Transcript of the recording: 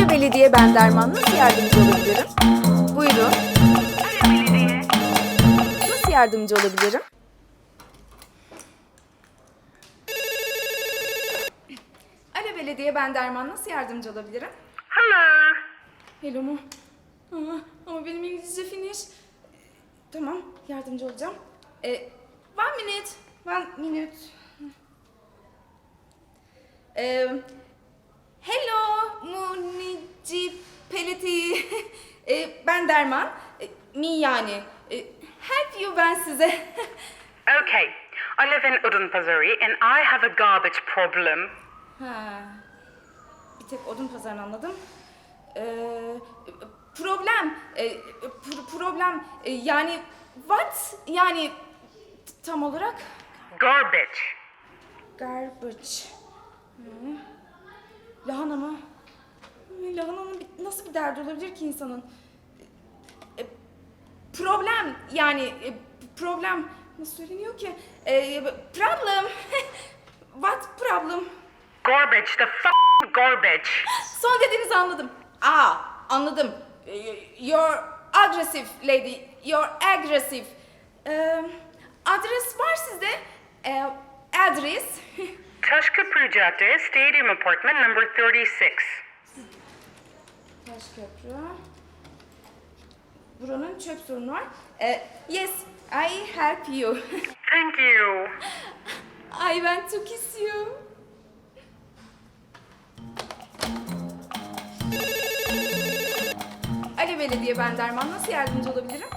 Alo Belediye ben Derman. Nasıl yardımcı olabilirim? Buyurun. Nasıl yardımcı olabilirim? Alo Belediye ben Derman. Nasıl yardımcı olabilirim? Hello. Hello mu? Ama, ama benim İngilizce finish. Tamam, yardımcı olacağım. E, one minute, one minute. E, ben Derman. E, mi yani. E, help you ben size. Okay. I live in Udunpazari and I have a garbage problem. ha. Bir tek odun pazarını anladım. E, problem. E, pro- problem. E, yani what? Yani tam olarak Garbage. garbage. Hı. Lahana mı? Hı, Lahananın nasıl bir derdi olabilir ki insanın? Problem yani e, problem nasıl söyleniyor ki? E, problem. What problem? Garbage. The f garbage. Son dediğinizi anladım. Aa anladım. E, You're aggressive lady. You're aggressive. E, adres var sizde. E, adres. Tashkapur Cadde, Stadium Apartment number 36. Taşköprü. Buranın çöp sorunu var. E, yes, I help you. Thank you. I want to kiss you. Ali Belediye ben Derman. Nasıl yardımcı olabilirim?